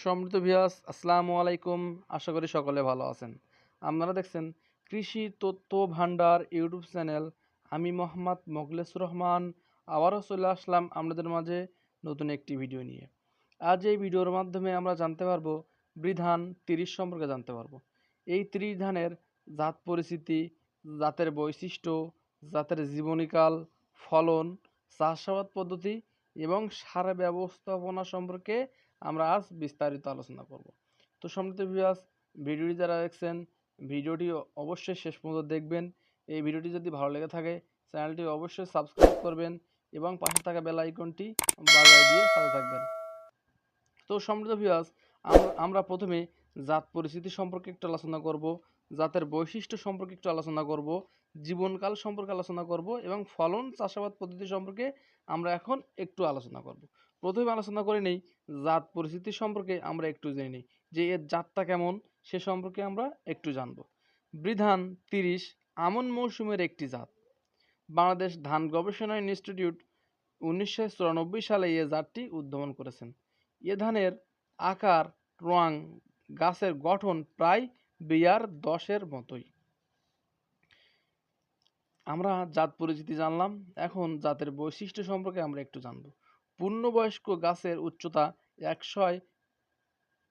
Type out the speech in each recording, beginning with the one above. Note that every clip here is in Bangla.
সম্মানিত ভিয়াস আসসালামু আলাইকুম। আশা করি সকলে ভালো আছেন। আপনারা দেখছেন কৃষি তথ্য ভান্ডার ইউটিউব চ্যানেল। আমি মোহাম্মদ মোগলেসুর রহমান। আবারও চলে আসলাম আপনাদের মাঝে নতুন একটি ভিডিও নিয়ে। আজ এই ভিডিওর মাধ্যমে আমরা জানতে পারব বৃধান তিরিশ সম্পর্কে জানতে পারব। এই ত্রিশ ধানের জাত পরিস্থিতি, জাতের বৈশিষ্ট্য, জাতের জীবনীকাল, ফলন, চাষাবাদ পদ্ধতি এবং সার ব্যবস্থাপনা সম্পর্কে আমরা আজ বিস্তারিত আলোচনা করব। তো সম্মানিত ভিউয়ার্স ভিডিওটি যারা দেখছেন, ভিডিওটি অবশ্যই শেষ পর্যন্ত দেখবেন। এই ভিডিওটি যদি ভালো লেগে থাকে, চ্যানেলটি অবশ্যই সাবস্ক্রাইব করবেন এবং পাশে থাকা বেল আইকনটি বাজায় দিয়ে সাথে থাকবেন। তো সম্মানিত ভিউয়ার্স আমরা প্রথমে জাত পরিস্থিতি সম্পর্কে একটু আলোচনা করব, জাতের বৈশিষ্ট্য সম্পর্কে একটু আলোচনা করব, জীবনকাল সম্পর্কে আলোচনা করব এবং ফলন, চাষাবাদ পদ্ধতি সম্পর্কে আমরা এখন একটু আলোচনা করব। প্রথমে আলোচনা করে নেই, জাত পরিস্থিতি সম্পর্কে আমরা একটু জেনে নিই। যে এর জাতটা কেমন, সে সম্পর্কে আমরা একটু জানব। বৃধান তিরিশ, আমন মৌসুমের একটি জাত। বাংলাদেশ ধান গবেষণা ইনস্টিটিউট উনিশশো চুরানব্বই সালে এ জাতটি উদ্ভাবন করেছেন। এ ধানের আকার, রং, গাছের গঠন প্রায় বিয়ার দশের মতোই। আমরা জাত পরিচিতি জানলাম, এখন জাতের বৈশিষ্ট্য সম্পর্কে আমরা একটু জানব। পূর্ণবয়স্ক গাছের উচ্চতা একশয়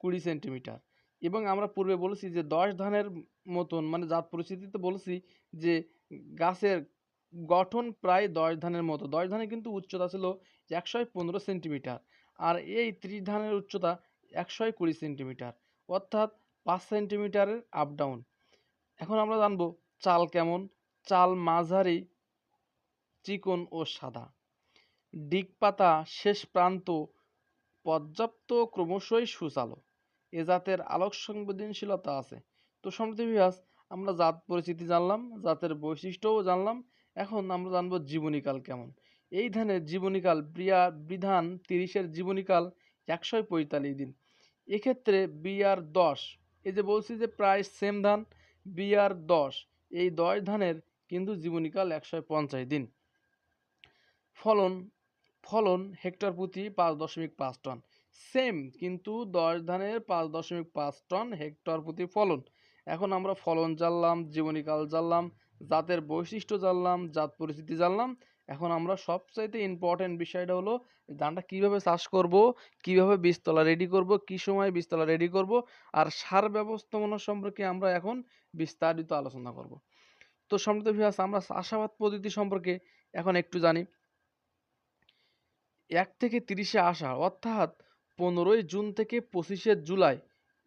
কুড়ি সেন্টিমিটার। এবং আমরা পূর্বে বলেছি যে, দশ ধানের মতন মানে জাত পরিস্থিতিতে বলেছি যে, গাছের গঠন প্রায় দশ ধানের মতো। দশ ধানের কিন্তু উচ্চতা ছিল একশয় পনেরো সেন্টিমিটার আর এই ত্রিশ ধানের উচ্চতা একশয় কুড়ি সেন্টিমিটার। অর্থাৎ পাঁচ সেন্টিমিটারের আপ ডাউন এখন আমরা জানব চাল কেমন? চাল মাঝারি, চিকন ও সাদা। ডিগ পাতা শেষ প্রান্ত পর্যাপ্ত ক্রমশই সুচালো। এ জাতের আলোক সংবেদনশীলতা আছে। তো সম্প্রতি বিভাস আমরা জাত পরিচিতি জানলাম, জাতের বৈশিষ্ট্যও জানলাম, এখন আমরা জানব জীবনীকাল কেমন। এই ধানের জীবনীকাল প্রিয়া বিধান তিরিশের জীবনীকাল একশো পঁয়তাল্লিশ দিন। এক্ষেত্রে বিআর দশ, এই যে বলছি যে প্রায় সেম ধান বিআর দশ, এই দশ ধানের কিন্তু জীবনীকাল একশো পঞ্চাশ দিন। ফলন ফলন হেক্টর প্রতি পাঁচ দশমিক পাঁচ টন। সেম, কিন্তু দশ ধানের পাঁচ দশমিক পাঁচ টন হেক্টর প্রতি ফলন। এখন আমরা ফলন জানলাম, জীবনীকাল জানলাম, জাতের বৈশিষ্ট্য জানলাম, জাত পরিস্থিতি জানলাম। এখন আমরা সবচাইতে ইম্পর্টেন্ট বিষয়টা হলো, ধানটা কীভাবে চাষ করব, কীভাবে বীজতলা রেডি করব, কি সময় বীজতলা রেডি করব, আর সার ব্যবস্থাপনা সম্পর্কে আমরা এখন বিস্তারিত আলোচনা করব। তো সম্মিলিত ভিউয়ার্স আমরা চাষাবাদ পদ্ধতি সম্পর্কে এখন একটু জানি। এক থেকে তিরিশে আষাঢ় অর্থাৎ পনেরোই জুন থেকে পঁচিশে জুলাই,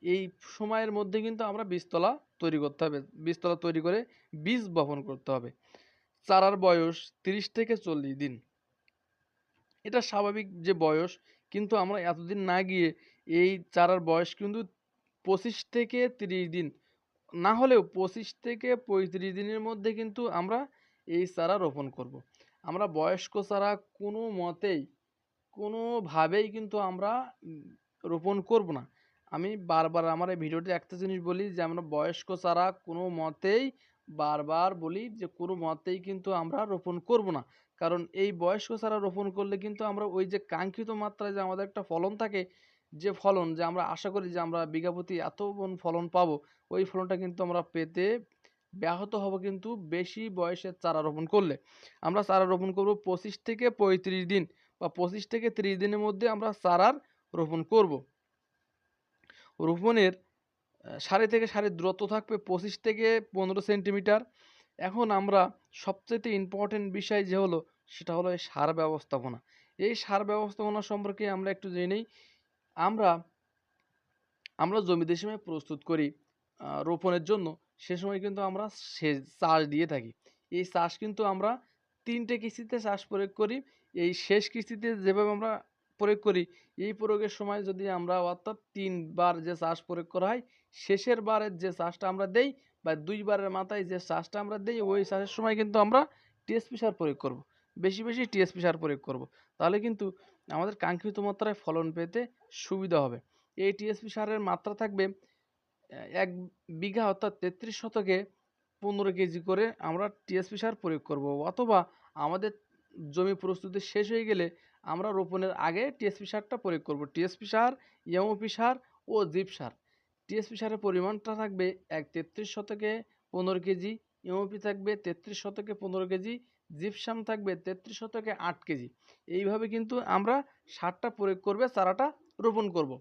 এই সময়ের মধ্যে কিন্তু আমরা বীজতলা তৈরি করতে হবে। বীজতলা তৈরি করে বীজ বপন করতে হবে। চারার বয়স তিরিশ থেকে চল্লিশ দিন। এটা স্বাভাবিক যে বয়স, কিন্তু আমরা এতদিন না গিয়ে এই চারার বয়স কিন্তু পঁচিশ থেকে তিরিশ দিন, না হলেও পঁচিশ থেকে পঁয়ত্রিশ দিনের মধ্যে কিন্তু আমরা এই চারা রোপণ করব। আমরা বয়স্ক চারা কোনো মতেই কোনোভাবেই কিন্তু আমরা রোপণ করব না। আমি বারবার আমার এই ভিডিওতে একটা জিনিস বলি যে, আমরা বয়স্ক চারা কোনো মতেই বারবার বলি যে, কোনো মতেই কিন্তু আমরা রোপণ করব না। কারণ এই বয়স্ক চারা রোপণ করলে কিন্তু আমরা ওই যে কাঙ্ক্ষিত মাত্রায় যে আমাদের একটা ফলন থাকে, যে ফলন যে আমরা আশা করি যে আমরা বিঘা প্রতি এত ফলন পাবো, ওই ফলনটা কিন্তু আমরা পেতে ব্যাহত হব কিন্তু বেশি বয়সের চারা রোপণ করলে। আমরা চারা রোপণ করব পঁচিশ থেকে পঁয়ত্রিশ দিন। বা পঁচিশ থেকে ত্রিশ দিনের মধ্যে আমরা চারার রোপণ করব। রোপণের সারি থেকে সারির দূরত্ব থাকবে পঁচিশ থেকে পনেরো সেন্টিমিটার। এখন আমরা সবচেয়ে ইম্পর্টেন্ট বিষয় যে হলো, সেটা হলো এই সার ব্যবস্থাপনা। এই সার ব্যবস্থাপনা সম্পর্কে আমরা একটু জেনে নিই। আমরা আমরা জমিতে সময় প্রস্তুত করি রোপণের জন্য। সে সময় কিন্তু আমরা সেচ, চাষ দিয়ে থাকি। এই চাষ কিন্তু আমরা তিনটে কিস্তিতে চাষ প্রয়োগ করি এই শেষ কিস্তিতে যেভাবে আমরা প্রয়োগ করি, এই প্রয়োগের সময় যদি আমরা অর্থাৎ তিনবার যে চাষ প্রয়োগ করা হয়, শেষের বারের যে চাষটা আমরা দেই বা দুইবারের মাথায় যে চাষটা আমরা দেই, ওই চাষের সময় কিন্তু আমরা টিএসপি সার প্রয়োগ করব। বেশি বেশি টিএসপি সার প্রয়োগ করব। তাহলে কিন্তু আমাদের কাঙ্ক্ষিত মাত্রায় ফলন পেতে সুবিধা হবে এই টিএসপি সারের মাত্রা থাকবে এক বিঘা অর্থাৎ তেত্রিশ শতকে পনেরো কেজি করে আমরা টিএসপি সার প্রয়োগ করব। অথবা আমাদের জমি প্রস্তুতি শেষ হয়ে গেলে আমরা রোপণের আগে টিএসপি সারটা প্রয়োগ করব। টিএসপি সার এমওপি সার ও জিপ সার। টিএসপি সারের পরিমাণটা থাকবে এক তেত্রিশ শতকে পনেরো কেজি এমওপি থাকবে তেত্রিশ শতকে পনেরো কেজি জিপসাম থাকবে তেত্রিশ শতকে আট কেজি। এইভাবে কিন্তু আমরা সারটা প্রয়োগ করবে, চারাটা রোপণ করব।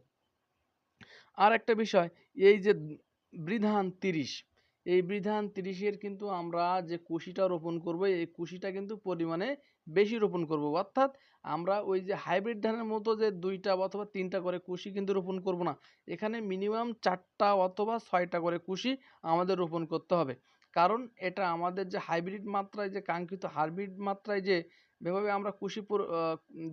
আর একটা বিষয়, এই যে বৃধান তিরিশ। এই বিধান তিরিশের কিন্তু আমরা যে কুশিটা রোপণ করব, এই কুশিটা কিন্তু পরিমাণে বেশি রোপণ করব। অর্থাৎ আমরা ওই যে হাইব্রিড ধানের মতো যে দুইটা অথবা তিনটা করে কুশি কিন্তু রোপণ করব না। এখানে মিনিমাম চারটা অথবা ছয়টা করে কুশি আমাদের রোপণ করতে হবে। কারণ এটা আমাদের যে হাইব্রিড মাত্রায় যে কাঙ্ক্ষিত হাইব্রিড মাত্রায় যে যেভাবে আমরা কুশি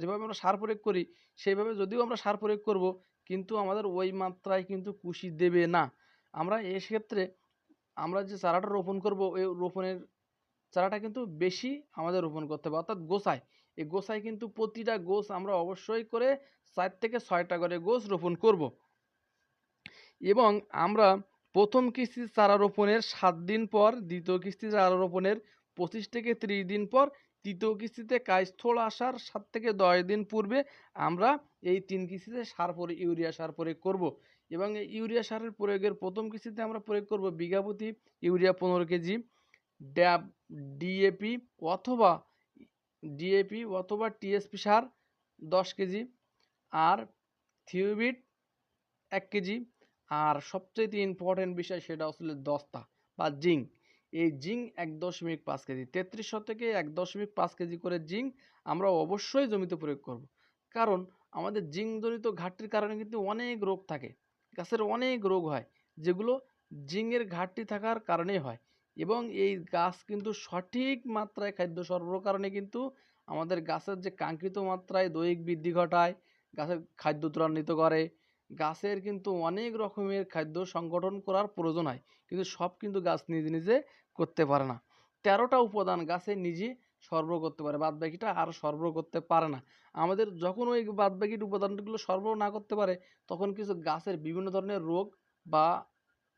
যেভাবে আমরা সার প্রয়োগ করি সেইভাবে যদিও আমরা সার প্রয়োগ করব, কিন্তু আমাদের ওই মাত্রায় কিন্তু কুশি দেবে না। আমরা এক্ষেত্রে আমরা যে চারাটা রোপণ করব ওই রোপণের চারাটা কিন্তু বেশি আমাদের রোপণ করতে হবে। অর্থাৎ গোসায় এই গোসায় কিন্তু প্রতিটা গোস আমরা অবশ্যই করে চার থেকে ছয়টা করে গোস রোপণ করব। এবং আমরা প্রথম কিস্তি চারা রোপণের সাত দিন পর, দ্বিতীয় কিস্তি চারা রোপণের পঁচিশ থেকে ত্রিশ দিন পর তৃতীয় কিস্তিতে কাইস্থল আসার সাত থেকে দশ দিন পূর্বে আমরা এই তিন কিস্তিতে সার পরে, ইউরিয়া সার প্রয়োগ করব। এবং এই ইউরিয়া সারের প্রয়োগের প্রথম কিস্তিতে আমরা প্রয়োগ করব বিঘা প্রতি ইউরিয়া পনেরো কেজি, ড্যাব, ডিএপি অথবা ডিএপি অথবা টিএসপি সার দশ কেজি আর থিওবিট এক কেজি। আর সবচেয়ে ইম্পর্টেন্ট বিষয় সেটা আসলে দস্তা বা জিঙ্ক। এই জিঙ্ক এক দশমিক পাঁচ কেজি। তেত্রিশ শতকে এক দশমিক পাঁচ কেজি করে জিঙ্ক আমরা অবশ্যই জমিতে প্রয়োগ করব। কারণ আমাদের জিঙ্কজনিত ঘাটতির কারণে কিন্তু অনেক রোগ থাকে। গাছের অনেক রোগ হয়, যেগুলো জিঙ্কের ঘাটতি থাকার কারণেই হয়। এবং এই গাছ কিন্তু সঠিক মাত্রায় খাদ্য সরবরাহ কারণে কিন্তু আমাদের গাছের যে কাঙ্ক্ষিত মাত্রায় দৈহিক বৃদ্ধি ঘটায়, গাছের খাদ্য ত্বরান্বিত করে গাছের কিন্তু অনেক রকমের খাদ্য সংগঠন করার প্রয়োজন হয়। কিন্তু সব কিন্তু গাছ নিজে নিজে করতে পারে না। তেরোটা উপাদান গাছে নিজে সরবরাহ করতে পারে বাদ বাকিটা আর সরবরাহ করতে পারে না। আমাদের যখন ওই বাদ বাকি উপাদানগুলো সরবরাহ না করতে পারে, তখন কিছু গাছের বিভিন্ন ধরনের রোগ বা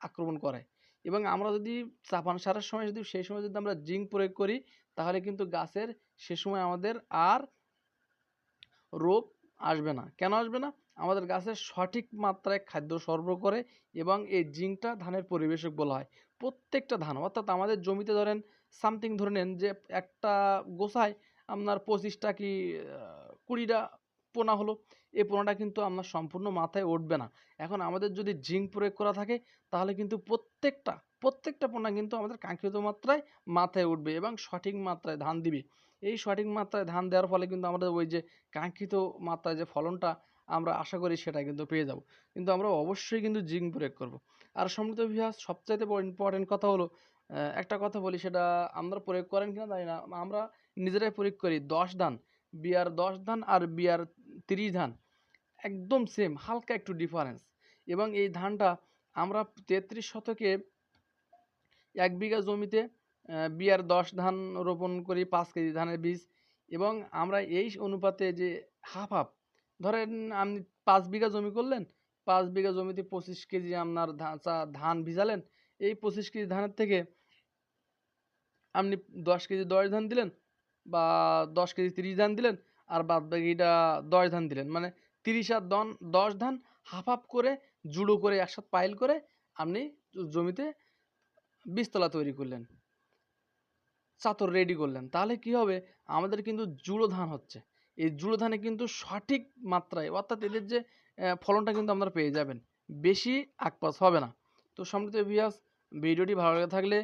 আক্রমণ করে। এবং আমরা যদি চাপান সারের সময় যদি, সেই সময় যদি আমরা জিঙ্ক প্রয়োগ করি, তাহলে কিন্তু গাছের সে সময় আমাদের আর রোগ আসবে না। কেন আসবে না? আমাদের গাছের সঠিক মাত্রায় খাদ্য সরবরাহ করে এবং এই জিঙ্কটা ধানের পরিবেশক বলা হয়। প্রত্যেকটা ধান, অর্থাৎ আমাদের জমিতে ধরেন সামথিং ধরে নেন যে একটা গোছায় আপনার পঁচিশটা কি কুড়িটা পোনা হলো, এই পোনাটা কিন্তু আপনার সম্পূর্ণ মাথায় উঠবে না। এখন আমাদের যদি জিঙ্ক প্রয়োগ করা থাকে, তাহলে কিন্তু প্রত্যেকটা প্রত্যেকটা পোনা কিন্তু আমাদের কাঙ্ক্ষিত মাত্রায় মাথায় উঠবে এবং সঠিক মাত্রায় ধান দিবে। এই সঠিক মাত্রায় ধান দেওয়ার ফলে কিন্তু আমাদের ওই যে কাঙ্ক্ষিত মাত্রায় যে ফলনটা আমরা আশা করি সেটা কিন্তু পেয়ে যাব। কিন্তু আমরা অবশ্যই কিন্তু জিঙ্ক প্রয়োগ করব। আর সম্মিলিত বিভাগ সবচাইতে ইম্পর্টেন্ট কথা হলো একটা কথা বলি সেটা আমরা প্রয়োগ করেন কিনা জানি না। আমরা নিজেরাই প্রয়োগ করি দশ ধান, বিয়ার দশ ধান আর বিয়ার তিরিশ ধান। একদম সেম হালকা একটু ডিফারেন্স এবং এই ধানটা আমরা তেত্রিশ শতকে এক বিঘা জমিতে বিয়ার দশ ধান রোপণ করি, পাঁচ কেজি ধানের বীজ এবং আমরা এই অনুপাতে যে হাফ হাফ ধরেন আপনি পাঁচ বিঘা জমি করলেন, পাঁচ বিঘা জমিতে পঁচিশ কেজি আপনার ধান ভিজালেন, এই পঁচিশ কেজি ধানের থেকে আপনি দশ কেজি দশ ধান দিলেন বা দশ কেজি তিরিশ ধান দিলেন আর বাদ বাকিটা দশ ধান দিলেন। মানে তিরিশ আর দন, দশ ধান হাফ হাফ করে জুড়ো করে একসাথে পাইল করে আপনি জমিতে বীজতলা তৈরি করলেন। চাতর রেডি করলেন। তাহলে কি হবে? আমাদের কিন্তু জুড়ো ধান হচ্ছে। এই জুড়ো ধানে কিন্তু সঠিক মাত্রায়, অর্থাৎ এদের যে ফলনটা কিন্তু আপনারা পেয়ে যাবেন। বেশি আকপাস হবে না। তো সম্মিলিত ভিয়াস ভিডিওটি ভালো লেগে থাকলে